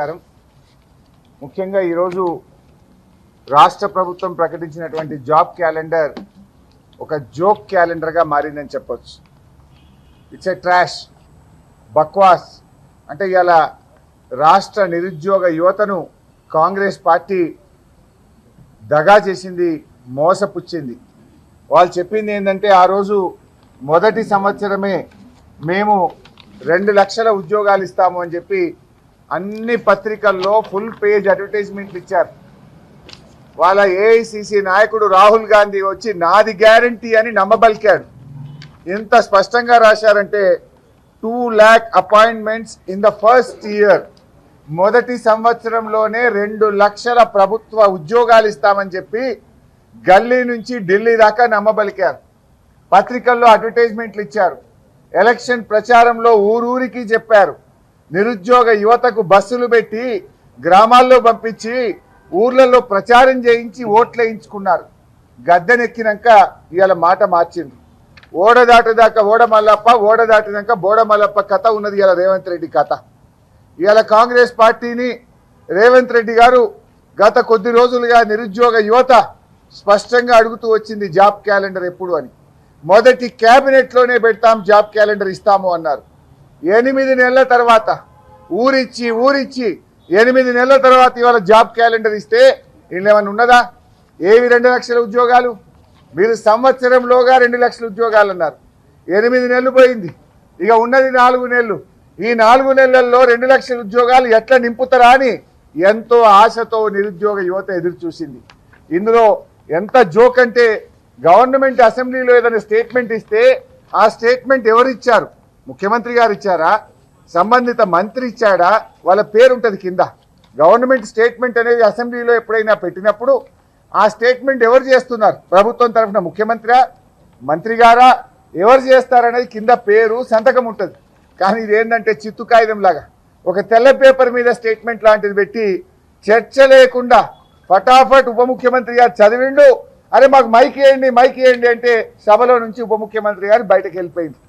నమస్కారం. ముఖ్యంగా ఈరోజు రాష్ట్ర ప్రభుత్వం ప్రకటించినటువంటి జాబ్ క్యాలెండర్ ఒక జోక్ క్యాలెండర్గా మారిందని చెప్పొచ్చు. ఇట్స్ ఎ ట్రాష్ బక్వాస్. అంటే ఇవాళ రాష్ట్ర నిరుద్యోగ యువతను కాంగ్రెస్ పార్టీ దగా చేసింది మోసపుచ్చింది. వాళ్ళు చెప్పింది ఏంటంటే ఆ రోజు మొదటి సంవత్సరమే మేము రెండు లక్షల ఉద్యోగాలు ఇస్తాము అని చెప్పి అన్ని పత్రికల్లో ఫుల్ పేజ్ అడ్వర్టైజ్మెంట్లు ఇచ్చారు. వాళ్ళ ఏఐసిసి నాయకుడు రాహుల్ గాంధీ వచ్చి నాది గ్యారంటీ అని నమ్మబలికాడు. ఎంత స్పష్టంగా రాశారంటే two lakh appointments in the first year మొదటి సంవత్సరంలోనే రెండు లక్షల ప్రభుత్వ ఉద్యోగాలు ఇస్తామని చెప్పి గల్లీ నుంచి ఢిల్లీ దాకా నమ్మబలికారు. పత్రికల్లో అడ్వర్టైజ్మెంట్లు ఇచ్చారు. ఎలక్షన్ ప్రచారంలో ఊరూరికి చెప్పారు. నిరుద్యోగ యువతకు బస్సులు పెట్టి గ్రామాల్లో పంపించి ఊర్లలో ప్రచారం చేయించి ఓట్లు వేయించుకున్నారు. గద్దెనెక్కినాక ఇవాళ మాట మార్చింది ఓడ దాటదాకా ఓడ మల్లప్ప ఓడ దాటినాక బోడ మల్లప్ప కథ ఉన్నది ఇవాళ రేవంత్ రెడ్డి కథ. ఇవాళ కాంగ్రెస్ పార్టీని రేవంత్ రెడ్డి గారు గత కొద్ది రోజులుగా నిరుద్యోగ యువత స్పష్టంగా అడుగుతూ వచ్చింది జాబ్ క్యాలెండర్ ఎప్పుడు అని. మొదటి క్యాబినెట్లోనే పెడతాం జాబ్ క్యాలెండర్ ఇస్తాము అన్నారు. ఎనిమిది నెలల తర్వాత. ఊరిచ్చి ఊరిచ్చి ఎనిమిది నెలల తర్వాత ఇవాళ జాబ్ క్యాలెండర్ ఇస్తే వీళ్ళు ఏమన్నా ఉన్నదా? ఏవి రెండు లక్షల ఉద్యోగాలు? మీరు సంవత్సరంలోగా రెండు లక్షల ఉద్యోగాలు అన్నారు. ఎనిమిది నెలలు పోయింది. ఇక ఉన్నది నాలుగు నెలలు. ఈ నాలుగు నెలల్లో రెండు లక్షల ఉద్యోగాలు ఎట్లా నింపుతారా అని ఎంతో ఆశతో నిరుద్యోగ యువత ఎదురు చూసింది. ఇందులో ఎంత జోక్ అంటే గవర్నమెంట్ అసెంబ్లీలో ఏదైనా స్టేట్మెంట్ ఇస్తే ఆ స్టేట్మెంట్ ఎవరు ఇచ్చారు ముఖ్యమంత్రి గారు ఇచ్చారా? సంబంధిత మంత్రి ఇచ్చాడా? వాళ్ళ పేరు ఉంటుంది కింద. గవర్నమెంట్ స్టేట్మెంట్ అనేది అసెంబ్లీలో ఎప్పుడైనా పెట్టినప్పుడు ఆ స్టేట్మెంట్ ఎవరు చేస్తున్నారు? ప్రభుత్వం తరఫున ముఖ్యమంత్రి మంత్రి గారా? ఎవరు చేస్తారనేది కింద పేరు సంతకం ఉంటుంది. కానీ ఇది ఏంటంటే చిత్తు కాగితంలాగా ఒక తెల్ల పేపర్ మీద స్టేట్మెంట్ లాంటిది పెట్టి చర్చ లేకుండా ఫటాఫట్ ఉప ముఖ్యమంత్రి గారు చదివిండు అరే మాకు మైక్ వేయండి మైక్ వేయండి అంటే సభలో నుంచి ఉప ముఖ్యమంత్రి గారు బయటకు వెళ్ళిపోయింది.